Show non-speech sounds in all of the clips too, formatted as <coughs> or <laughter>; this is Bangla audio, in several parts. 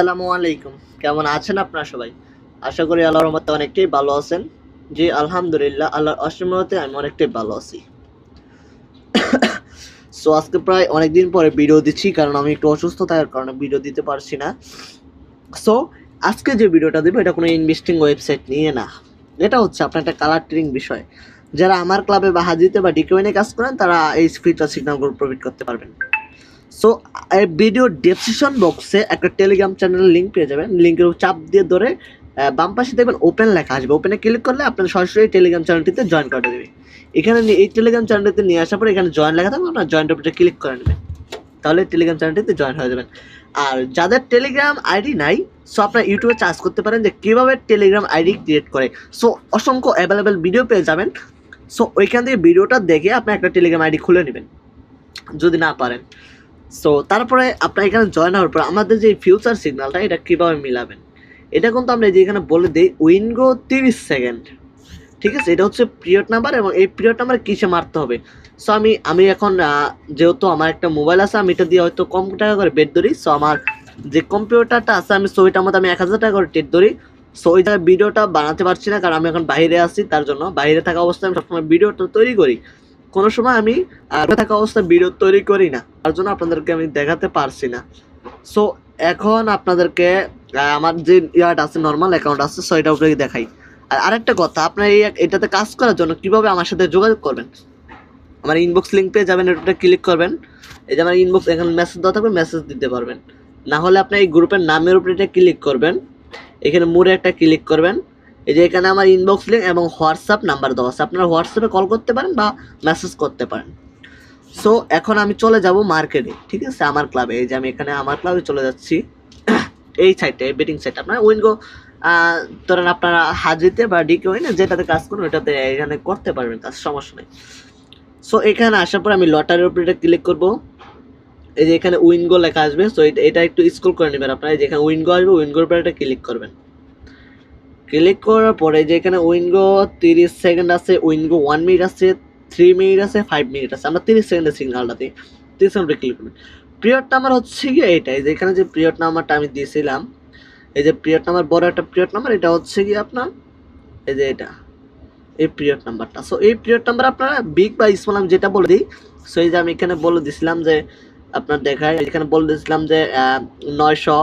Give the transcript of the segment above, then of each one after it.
আসসালামু আলাইকুম। কেমন আছেন আপনারা সবাই? আশা করি আল্লাহর রহমতে অনেকটাই ভালো আছেন। জি, আলহামদুলিল্লাহ, আল্লাহর অসীমতে আমি অনেকটাই ভালো আছি। <coughs> সো আজকে প্রায় অনেকদিন পরে ভিডিও দিচ্ছি, কারণ আমি একটু অসুস্থ থাকার কারণে ভিডিও দিতে পারছি না। সো আজকে যে ভিডিওটা দেবো, এটা কোনো ইনভেস্টিং ওয়েবসাইট নিয়ে না। এটা হচ্ছে আপনার একটা কালার ট্রেডিং বিষয়। যারা আমার ক্লাবে বা হাজিতে বা ডিকোয়েনে কাজ করেন, তারা এই ফিচার সিগন্যালগুলো প্রোভাইড করতে পারবেন। সো ভিডিও ডেসক্রিপশন বক্সে একটা টেলিগ্রাম চ্যানেলের লিঙ্ক পেয়ে যাবেন। লিঙ্কের চাপ দিয়ে ধরে বাম পাশে দেখবেন ওপেন লেখা আসবে। ওপেনে ক্লিক করলে আপনার সরাসরি টেলিগ্রাম চ্যানেলটিতে জয়েন করে দেবে। এখানে এই টেলিগ্রাম চ্যানেলটিতে নিয়ে আসার পরে এখানে জয়েন লেখা থাকবে, আপনার জয়েন্ট উপরে ক্লিক করে নেবেন। তাহলে টেলিগ্রাম চ্যানেলটিতে জয়েন হয়ে যাবেন। আর যাদের টেলিগ্রাম আইডি নাই সো আপনার ইউটিউবে চার্জ করতে পারেন যে কীভাবে টেলিগ্রাম আইডি ক্রিয়েট করে। সো অসংখ্য অ্যাভেলেবেল ভিডিও পেয়ে যাবেন। সো ওইখান থেকে ভিডিওটা দেখে আপনি একটা টেলিগ্রাম আইডি খুলে নেবেন। যদি না পারেন। সো তারপরে আপনার এখানে জয়েন হওয়ার পর আমাদের যে ফিউচার সিগন্যালটা এটা কীভাবে মিলাবেন? এটা কিন্তু আমরা যে এখানে বলে দিই উইনগো তিরিশ সেকেন্ড ঠিক আছে? এটা হচ্ছে পিরিয়ড নাম্বার এবং এই পিরিয়ড নাম্বার কিসে মারতে হবে? সো আমি আমি এখন যেহেতু আমার একটা মোবাইল আছে, আমি এটা দিয়ে হয়তো কম টাকা করে বেড ধরি। সো আমার যে কম্পিউটারটা আছে, আমি সো ওইটার মধ্যে আমি এক হাজার টাকা করে টেট ধরি। সো ওই জায়গায় ভিডিওটা বানাতে পারছি না, কারণ আমি এখন বাইরে আছি, তার জন্য। বাইরে থাকা অবস্থায় আমি সবসময় ভিডিওটা তৈরি করি। কোনো সময় আমি থাকা অবস্থায় ভিডিও তৈরি করি না। তার জন্য আপনাদেরকে আমি দেখাতে পারছি না। সো এখন আপনাদেরকে আমার যে ইয়ার্ড আছে নর্মাল অ্যাকাউন্ট আছে সো এটা উপরে দেখাই। আর আরেকটা কথা, আপনার এই এটাতে কাজ করার জন্য কীভাবে আমার সাথে যোগাযোগ করবেন? আমার ইনবক্স লিঙ্ক পেয়ে যাবেন এটা ক্লিক করবেন। এই যে আমার ইনবক্স এখানে মেসেজ দেওয়া থাকবে মেসেজ দিতে পারবেন। না হলে আপনি এই গ্রুপের নামের উপরে এটা ক্লিক করবেন। এখানে মোড়ে একটা ক্লিক করবেন। এই যে এখানে আমার ইনবক্স লিঙ্ক এবং হোয়াটসঅ্যাপ নাম্বার দেওয়া আছে। আপনারা হোয়াটসঅ্যাপে কল করতে পারেন বা মেসেজ করতে পারেন। সো এখন আমি চলে যাব মার্কেটে ঠিক আছে? আমার ক্লাবে এই যে আমি এখানে আমার ক্লাবে চলে যাচ্ছি। <coughs> এই সাইডটা বেটিং সাইড আপনার উইনগো ধরেন আপনারা হাজিতে বা ডিকে ওইনে যেটাতে কাজ করুন ওটাতে এখানে করতে পারবেন কাজ, সমস্যা নেই। সো এখানে আসার পর আমি লটারির উপরে এটা ক্লিক করব। এই যে এখানে উইনগো লেখা আসবে। সো এটা একটু স্ক্রল করে নেবেন আপনারা। এই যে এখানে উইনগো আসবে উইনগোর উপরে এটা ক্লিক করবেন। ক্লিক করার পরে যে এখানে উইনগো তিরিশ সেকেন্ড আছে উইনগো ওয়ান মিনিট আছে, থ্রি মিনিট আছে, ফাইভ মিনিট আছে। আমরা তিরিশ সেকেন্ডের সিগনালটা দিই। তিরিশ সেকেন্ডে ক্লিক করবেন। পিরিয়ড নাম্বার হচ্ছে কি এইটাই। যে এখানে যে পিরিয়ড নাম্বারটা আমি দিয়েছিলাম, এই যে পিরিয়ড নাম্বার বড় একটা পিরিয়ড নাম্বার এটা হচ্ছে কি আপনার, এই যে এটা, এই পিরিয়ড নাম্বারটা সো এই পিরিয়ড নাম্বার আপনারা বিগ বা স্মল আমি যেটা বলে দিই সো এই যে আমি এখানে বলে দিছিলাম যে, আপনার দেখায়, এখানে বলে দিয়েছিলাম যে নয়শো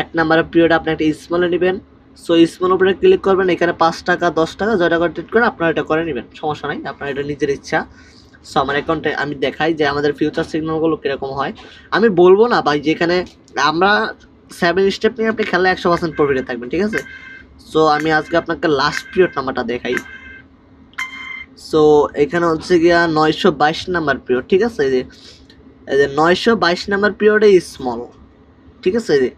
এক নাম্বারের পিরিয়ড আপনি একটা স্মলে নেবেন। সো স্মল উপরে ক্লিক করবেন, এখানে পাঁচ টাকা, দশ টাকা, জয় টাকা ট্রিট করে আপনারা এটা করে নেবেন, সমস্যা নাই, আপনার এটা নিজের ইচ্ছা। সো আমার অ্যাকাউন্টে আমি দেখাই যে আমাদের ফিউচার সিগন্যালগুলো কীরকম হয়। আমি বলব না ভাই, যেখানে আমরা সেভেন স্টেপ নিয়ে আপনি খেলা একশো পার্সেন্ট প্রফিটে থাকবেন, ঠিক আছে? সো আমি আজকে আপনাকে লাস্ট পিরিয়ড নাম্বারটা দেখাই। সো এখানে হচ্ছে গিয়া নয়শো বাইশ নাম্বার পিরিয়ড ঠিক আছে? এই যে এই যে নয়শো বাইশ নাম্বার পিরিয়ডে স্মল ঠিক আছে? এই যে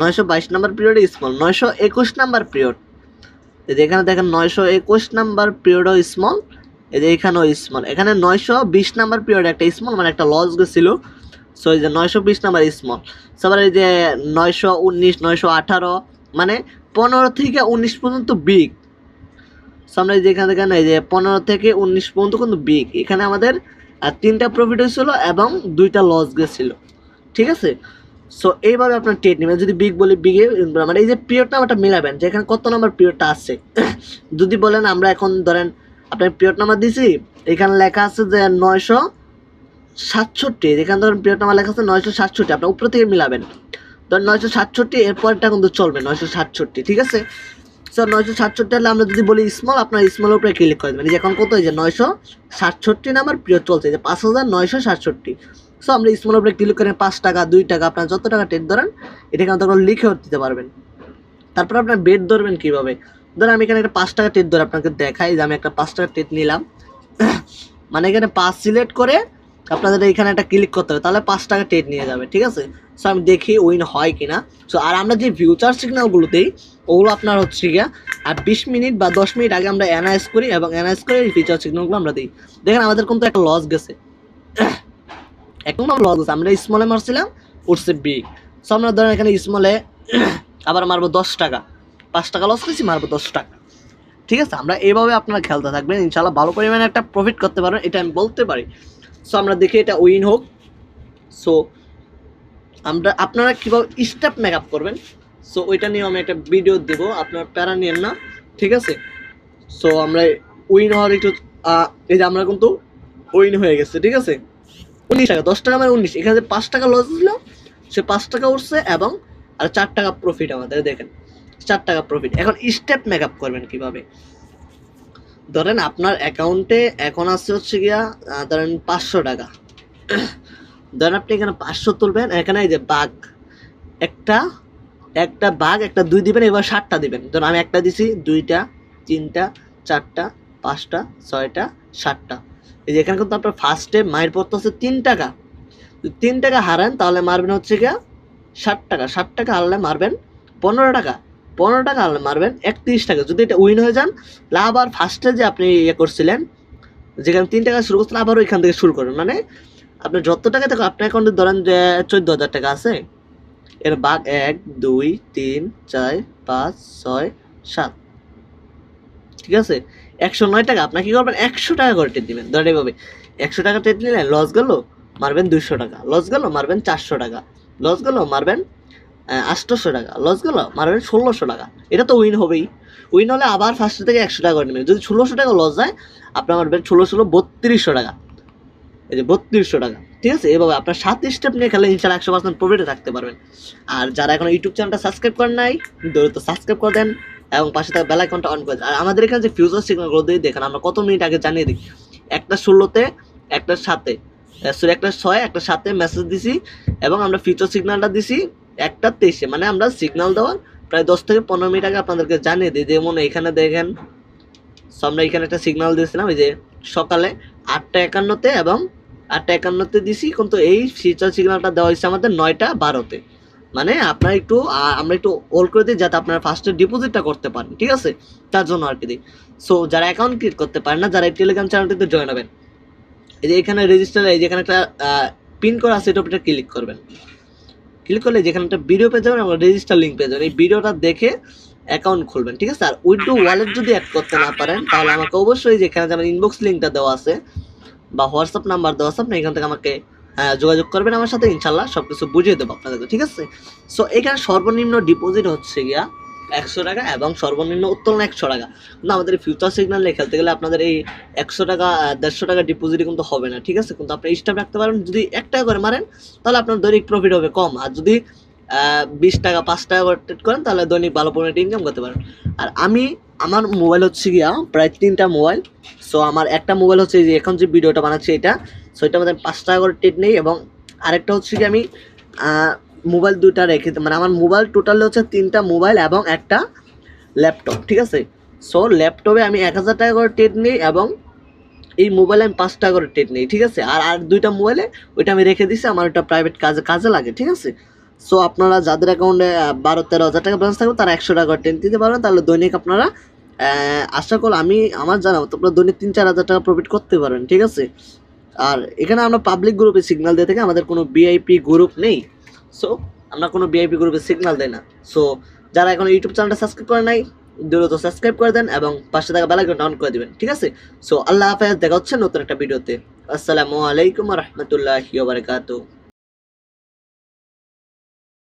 নয়শো বাইশ নাম্বার পিরিয়ডে স্মল নয়শো একুশ নাম্বার পিরিয়ড এই যে এখানে দেখেন নয়শো একুশ নাম্বার পিরিয়ডও স্মল এই যে এখানেও স্মল এখানে নয়শো বিশ নাম্বার পিরিয়ড একটা স্মল মানে একটা লস গেছিল। সো এই যে নয়শো বিশ নাম্বার স্মল তারপর এই যে নয়শো উনিশ, নয়শো আঠারো মানে পনেরো থেকে উনিশ পর্যন্ত বিগ সো এই যে এখানে দেখেন, এই যে পনেরো থেকে উনিশ পর্যন্ত কিন্তু বিগ এখানে আমাদের তিনটা প্রফিট হয়েছিল এবং দুইটা লস গেছিল। ঠিক আছে? সো এইভাবে আপনার টেট নেবেন। যদি বিগ বলি বিগে মানে এই যে পিরিয়ড নাম্বারটা মিলাবেন, যে এখানে কত নাম্বার পিরিয়ডটা আছে। <coughs> যদি বলেন আমরা এখন ধরেন আপনার পিরিয়ড নাম্বার দিছি, এখানে লেখা আছে যে নয়শো সাতষট্টি। যেখানে ধরেন পিরিয়ড নাম্বার লেখা আছে নয়শো সাতষট্টি। আপনার উপর থেকে মিলাবেন। ধরেন নয়শো সাতষট্টি, এরপরটা কিন্তু চলবে নয়শো সাতষট্টি, ঠিক আছে? স্যার নয়শো সাতষট্টি হলে আমরা যদি বলি স্মল আপনার স্মলের উপরে ক্লিক করে দেবেন। এখন কত হয়েছে? নয়শো সাতষট্টি নাম্বার পিরিয়ড চলছে। যে পাঁচ হাজার নয়শো সাতষট্টি। সো আমরা স্মলের উপরে ক্লিক করে পাঁচ টাকা, দুই টাকা, আপনার যত টাকা টেট ধরেন এটা কিন্তু তখন লিখেও দিতে পারবেন। তারপর আপনার বেড ধরবেন কীভাবে? ধরেন আমি এখানে একটা পাঁচ টাকা টেট ধরে আপনাকে দেখাই, যে আমি একটা পাঁচ টাকা টেট নিলাম। <coughs> মানে এখানে পাঁচ সিলেক্ট করে আপনাদের এখানে একটা ক্লিক করতে হবে, তাহলে পাঁচ টাকা টেট নিয়ে যাবে, ঠিক আছে? সো আমি দেখি উইন হয় কিনা। সো আর আমরা যে ফিউচার সিগন্যালগুলো দিই, ওগুলো আপনার হচ্ছে গিয়া, আর বিশ মিনিট বা দশ মিনিট আগে আমরা অ্যানালাইজ করি এবং অ্যানালাইজ করে এই ফিউচার সিগন্যালগুলো আমরা দিই। দেখেন আমাদের কিন্তু একটা লস গেছে। <coughs> এখন লস গেছে আমরা স্মলে মারছিলাম, উঠছে বিগ সো আমরা ধরেন এখানে স্মলে <clears throat> আবার মারবো দশ টাকা। পাঁচ টাকা লস করেছি মারবো দশ টাকা। ঠিক আছে? আমরা এইভাবে আপনারা খেলতে থাকবেন ইনশাল্লাহ ভালো পরিমাণে একটা প্রফিট করতে পারবেন, এটা আমি বলতে পারি। সো আমরা দেখি এটা উইন হোক। সো আমরা আপনারা কীভাবে স্টেপ মেকআপ করবেন? সো ওইটা নিয়ে আমি একটা ভিডিও দেবো, আপনার প্যারা নিয়েন না, ঠিক আছে? সো আমরা উইন হওয়ার একটু এই যে আমরা কিন্তু উইন হয়ে গেছে, ঠিক আছে? উনিশ টাকা, দশ টাকা মানে উনিশ। এখানে পাঁচ টাকা লস দিল, সে পাঁচ টাকা উঠছে এবং আর চার টাকা প্রফিট আমাদের, দেখেন। চার টাকা প্রফিট এখন স্টেপ মেকআপ করবেন কীভাবে? ধরেন আপনার অ্যাকাউন্টে এখন আছে হচ্ছে গিয়া ধরেন পাঁচশো টাকা। ধরেন আপনি এখানে পাঁচশো তুলবেন, এখানে এই যে বাঘ, একটা একটা বাঘ, একটা দুই দিবেন, এবার ষাটটা দিবেন। ধরুন আমি একটা দিছি, দুইটা, তিনটা, চারটা, পাঁচটা, ছয়টা, সাতটা। এই যে এখানে কিন্তু আপনার ফার্স্টে মায়ের পড়তে হচ্ছে তিন টাকা। তিন টাকা হারান, তাহলে মারবেন হচ্ছে গিয়া ষাট টাকা। ষাট টাকা হারলে মারবেন পনেরো টাকা। পনেরো টাকা হারলে মারবেন একত্রিশ টাকা। যদি এটা উইন হয়ে যান, লাভ আর ফার্স্টে যে আপনি ইয়ে করছিলেন, যেখানে তিন টাকা শুরু করছিলেন আবার ওইখান থেকে শুরু করবেন। মানে আপনার যত টাকা থাকে আপনার অ্যাকাউন্টে ধরেন যে চোদ্দ হাজার টাকা আছে। এর বাঘ এক, দুই, তিন, চার, পাঁচ, ছয়, সাত। ঠিক আছে? একশো নয় টাকা আপনার কি করবেন? একশো টাকা করে টেট দিবেন। ধরেন এইভাবে একশো টাকা টেট নিলেন লস গেল, মারবেন দুইশো টাকা। লস গেল, মারবেন চারশো টাকা। লস গেল, মারবেন আটশোশো টাকা। লস গেল, মারবেন ষোলোশো টাকা। এটা তো উইন হবেই। উইন হলে আবার ফার্স্ট থেকে একশো টাকা করে নেবেন। যদি ষোলোশো টাকা লস যায়, আপনার মারবেন ষোলো ষোলো বত্রিশশো টাকা। এই যে বত্রিশশো টাকা। ঠিক আছে? এভাবে আপনার সাত স্টেপ নিয়ে খেলে ইনশাল্লাহ একশো পার্সেন্ট প্রফিটে থাকতে পারবেন। আর যারা এখন ইউটিউব চ্যানেলটা সাবস্ক্রাইব করেন নাই, দ্রুত সাবস্ক্রাইব করে দেন। এবং পাশে থাকা বেল আইকনটা অন করে আর আমাদের এখানে যে ফিউচার সিগন্যালগুলো দিয়ে দেখেন, আমরা কত মিনিট আগে জানিয়ে দিই। একটা ষোলোতে, একটা সাতে সরি একটা ছয়, একটা সাতে মেসেজ দিছি এবং আমরা ফিউচার সিগন্যালটা দিছি একটা তেইশে। মানে আমরা সিগন্যাল দেওয়ার প্রায় দশ থেকে পনেরো মিনিট আগে আপনাদেরকে জানিয়ে দিই। যেমন এখানে দেখেন সো আমরা এখানে একটা সিগন্যাল দিয়েছিলাম, এই যে সকালে আটটা একান্নতে এবং আটটা একান্নতে দিছি, কিন্তু এই ফিউচার সিগন্যালটা দেওয়া হয়েছে আমাদের নয়টা বারোতে। মানে আপনার একটু আমরা একটু হোল্ড করে দিই যাতে আপনারা ফার্স্টে ডিপোজিটটা করতে পারেন, ঠিক আছে? তার জন্য আর কি দিই। সো যারা অ্যাকাউন্ট ক্রিয়েট করতে পারেন না, যারা এই টেলিগ্রাম চ্যানেলটিতে জয়েন হবেন, এই যে এখানে রেজিস্টার এই যে এখানে একটা পিন করা আছে উপরে ক্লিক করবেন। ক্লিক করলে যেখানে একটা ভিডিও পেয়ে যাবেন এবং রেজিস্টার লিঙ্ক পেয়ে যাবেন। এই ভিডিওটা দেখে অ্যাকাউন্ট খুলবেন, ঠিক আছে? আর উইড্রো ওয়ালেট যদি অ্যাড করতে না পারেন, তাহলে আমাকে অবশ্যই যেখানে যেমন ইনবক্স লিঙ্কটা দেওয়া আছে, বা হোয়াটসঅ্যাপ নাম্বার দেওয়া আছে, আপনি এখান থেকে আমাকে যোগাযোগ করবেন আমার সাথে, ইনশাল্লাহ সব কিছু বুঝিয়ে দেবো আপনাদেরকে, ঠিক আছে? সো এখানে সর্বনিম্ন ডিপোজিট হচ্ছে গিয়া একশো টাকা এবং সর্বনিম্ন উত্তোলন একশো টাকা। কিন্তু আমাদের ফিউচার সিগন্যালে খেলতে গেলে আপনাদের এই একশো টাকা দেড়শো টাকা ডিপোজিট কিন্তু হবে না, ঠিক আছে? কিন্তু আপনি স্টাফ রাখতে পারেন, যদি এক টাকা করে মারেন, তাহলে আপনার দৈনিক প্রফিট হবে কম। আর যদি বিশ টাকা, পাঁচ টাকা করে ট্রেড করেন, তাহলে দৈনিক ভালো পরিমাণে ইনকাম করতে পারেন। আর আমি, আমার মোবাইল হচ্ছে গিয়া প্রায় তিনটা মোবাইল সো আমার একটা মোবাইল হচ্ছে যে, এখন যে ভিডিওটা বানাচ্ছি, এটা সো এটার মধ্যে পাঁচ টাকা করে ট্রেড নেই এবং আরেকটা হচ্ছে কি আমি মোবাইল দুইটা রেখে মানে আমার মোবাইল টোটাল হচ্ছে তিনটা মোবাইল এবং একটা ল্যাপটপ ঠিক আছে? সো ল্যাপটপে আমি এক হাজার টাকা করে ট্রেড নিই এবং এই মোবাইলে আমি পাঁচ টাকা করে ট্রেড নিই, ঠিক আছে? আর আর দুইটা মোবাইলে ওইটা আমি রেখে দিছি আমার ওটা প্রাইভেট কাজে কাজে লাগে, ঠিক আছে? সো আপনারা যাদের অ্যাকাউন্টে বারো, তেরো হাজার টাকা ব্যালেন্স থাকবে, তারা একশো টাকা ট্রেন দিতে পারবেন। তাহলে দৈনিক আপনারা আশা করি আমি, আমার জানা মতো আপনারা দৈনিক তিন, চার হাজার টাকা প্রফিট করতে পারেন ঠিক আছে? আর এখানে আমরা পাবলিক গ্রুপে সিগন্যাল দিয়ে থাকি, আমাদের কোনো বিআইপি গ্রুপ নেই। সো আমরা কোনো ভিআইপি গ্রুপে সিগন্যাল দেয় না। সো যারা এখন ইউটিউব চ্যানেলটা সাবস্ক্রাইব করে নাই, দ্রুত সাবস্ক্রাইব করে দেন এবং পাশে থাকা বেলাকে অন করে দেবেন, ঠিক আছে? সো আল্লাহ হাফেজ, দেখা হচ্ছে নতুন একটা ভিডিওতে আসসালামু আলাইকুম রহমতুল্লাহ